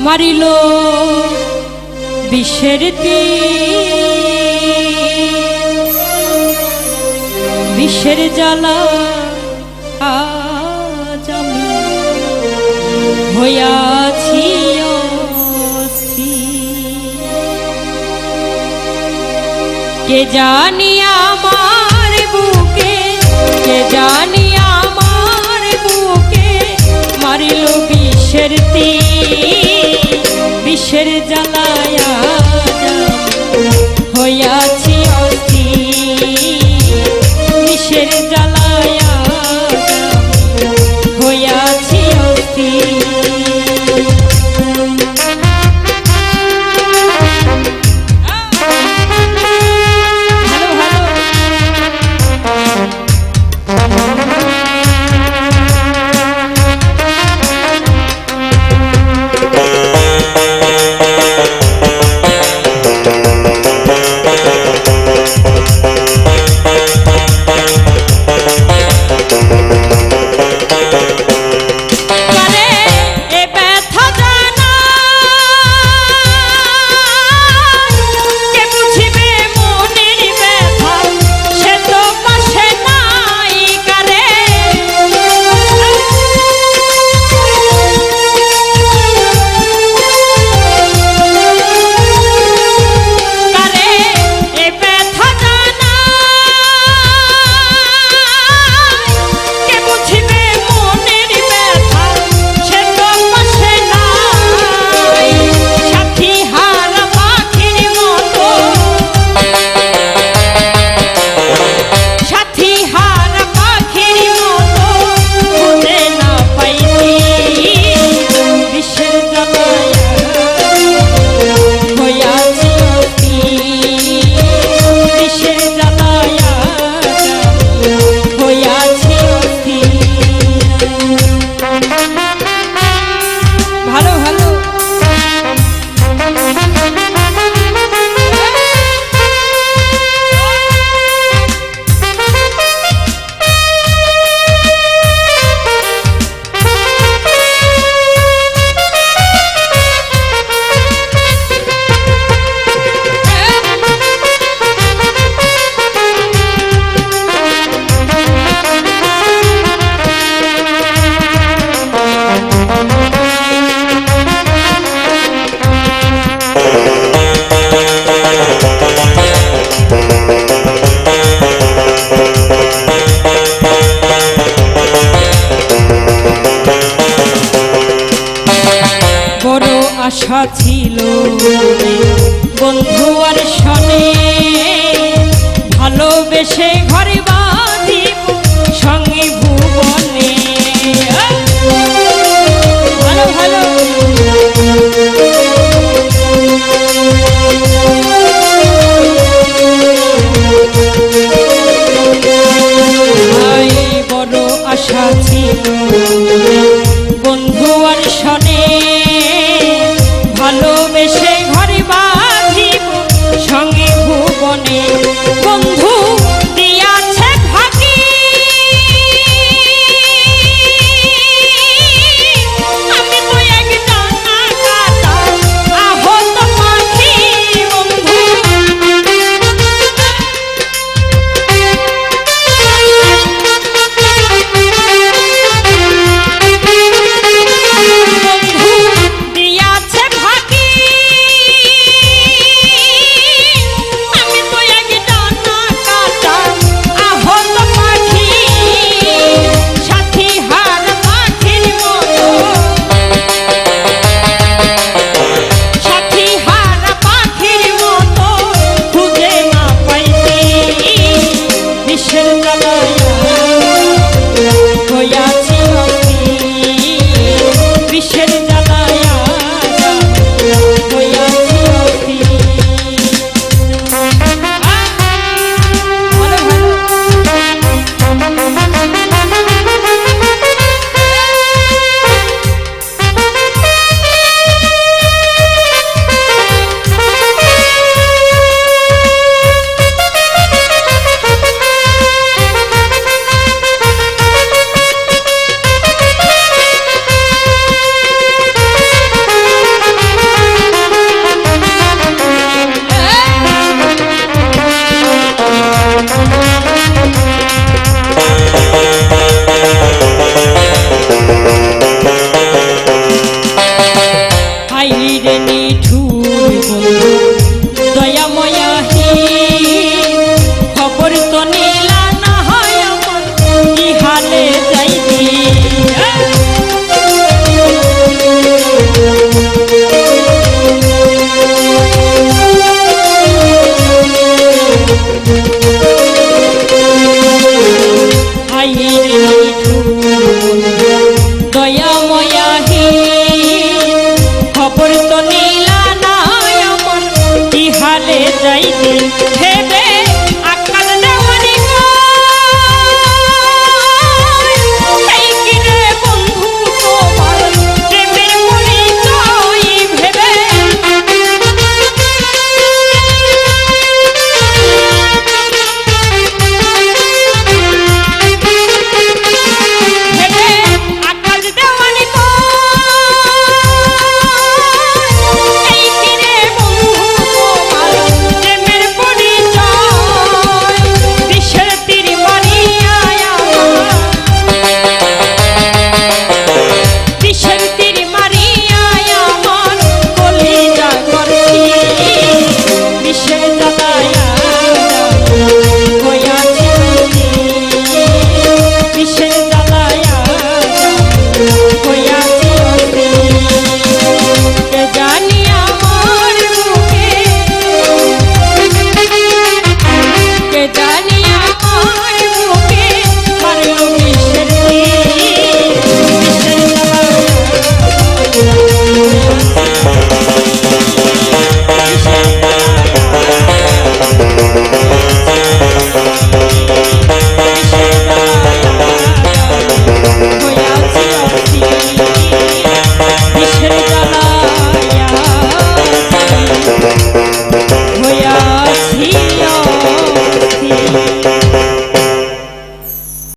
মারিল বিশ্বের বিশ্বের জ্বালা হইয়াছি কে জানি আমার বুকে, কে জানি আমার বুকে মারিল বিশ্বের তী আশা ছিল। বন্ধু আর সনে ভালোবেসে ঘরে বাঁধিব সঙ্গে ভুবনে। ভালো ভালো। আশা ছিল।